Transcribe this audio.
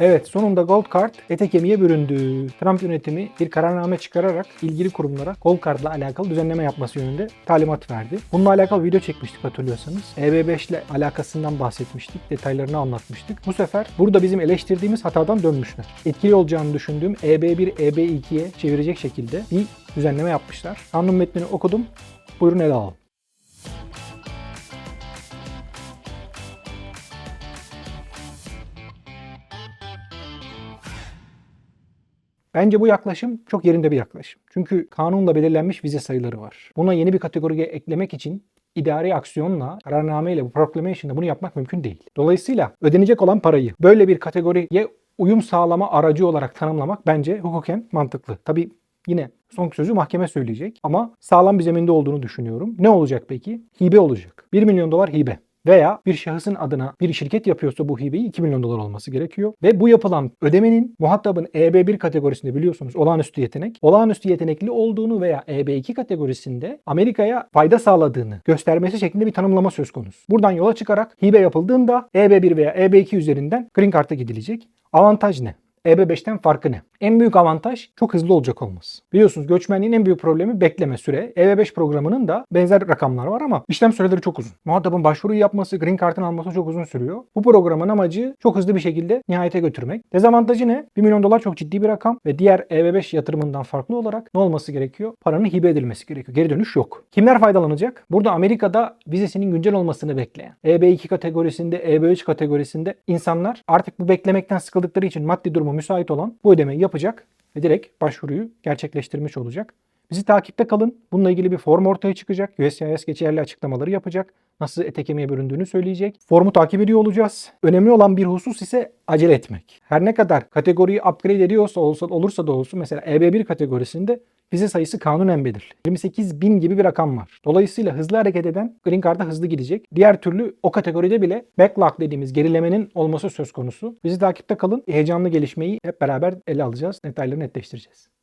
Evet sonunda Gold Card ete kemiğe büründü. Trump yönetimi bir kararname çıkararak ilgili kurumlara Gold Card'la alakalı düzenleme yapması yönünde talimat verdi. Bununla alakalı video çekmiştik hatırlıyorsanız. EB5 ile alakasından bahsetmiştik. Detaylarını anlatmıştık. Bu sefer burada bizim eleştirdiğimiz hatadan dönmüşler. Etkili olacağını düşündüğüm E EB1, EB2'ye çevirecek şekilde bir düzenleme yapmışlar. Kanun metnini okudum. Buyurun ele alalım. Bence bu yaklaşım çok yerinde bir yaklaşım. Çünkü kanunla belirlenmiş vize sayıları var. Buna yeni bir kategoriye eklemek için idari aksiyonla, kararnameyle, bu proclamation'da bunu yapmak mümkün değil. Dolayısıyla ödenecek olan parayı böyle bir kategoriye uyum sağlama aracı olarak tanımlamak bence hukuken mantıklı. Tabii yine son sözü mahkeme söyleyecek ama sağlam bir zeminde olduğunu düşünüyorum. Ne olacak peki? Hibe olacak. 1 milyon dolar hibe. Veya bir şahısın adına bir şirket yapıyorsa bu hibeyi 2 milyon dolar olması gerekiyor. Ve bu yapılan ödemenin muhatabın EB1 kategorisinde biliyorsunuz olağanüstü yetenek. Olağanüstü yetenekli olduğunu veya EB2 kategorisinde Amerika'ya fayda sağladığını göstermesi şeklinde bir tanımlama söz konusu. Buradan yola çıkarak hibe yapıldığında EB1 veya EB2 üzerinden Green Card'a gidilecek. Avantaj ne? EB5'ten farkı ne? En büyük avantaj çok hızlı olacak olması. Biliyorsunuz göçmenliğin en büyük problemi bekleme süre. EB5 programının da benzer rakamlar var ama işlem süreleri çok uzun. Muhatabın başvuruyu yapması, green card'ını alması çok uzun sürüyor. Bu programın amacı çok hızlı bir şekilde nihayete götürmek. Dezavantajı ne? 1 milyon dolar çok ciddi bir rakam ve diğer EB5 yatırımından farklı olarak ne olması gerekiyor? Paranın hibe edilmesi gerekiyor. Geri dönüş yok. Kimler faydalanacak? Burada Amerika'da vizesinin güncel olmasını bekleyen, EB2 kategorisinde, EB3 kategorisinde insanlar artık bu beklemekten sıkıldıkları için maddi durumu müsait olan bu ödemeyi yapacak ve direkt başvuruyu gerçekleştirmiş olacak. Bizi takipte kalın. Bununla ilgili bir form ortaya çıkacak. USCIS geçerli açıklamaları yapacak. Nasıl ete kemiğe büründüğünü söyleyecek. Formu takip ediyor olacağız. Önemli olan bir husus ise acele etmek. Her ne kadar kategoriyi upgrade ediyorsa olsa, olursa da olsun mesela EB1 kategorisinde vize sayısı kanunen belirli. 28 bin gibi bir rakam var. Dolayısıyla hızlı hareket eden Green Card'a hızlı gidecek. Diğer türlü o kategoride bile backlog dediğimiz gerilemenin olması söz konusu. Bizi takipte kalın. Heyecanlı gelişmeyi hep beraber ele alacağız. Detayları netleştireceğiz.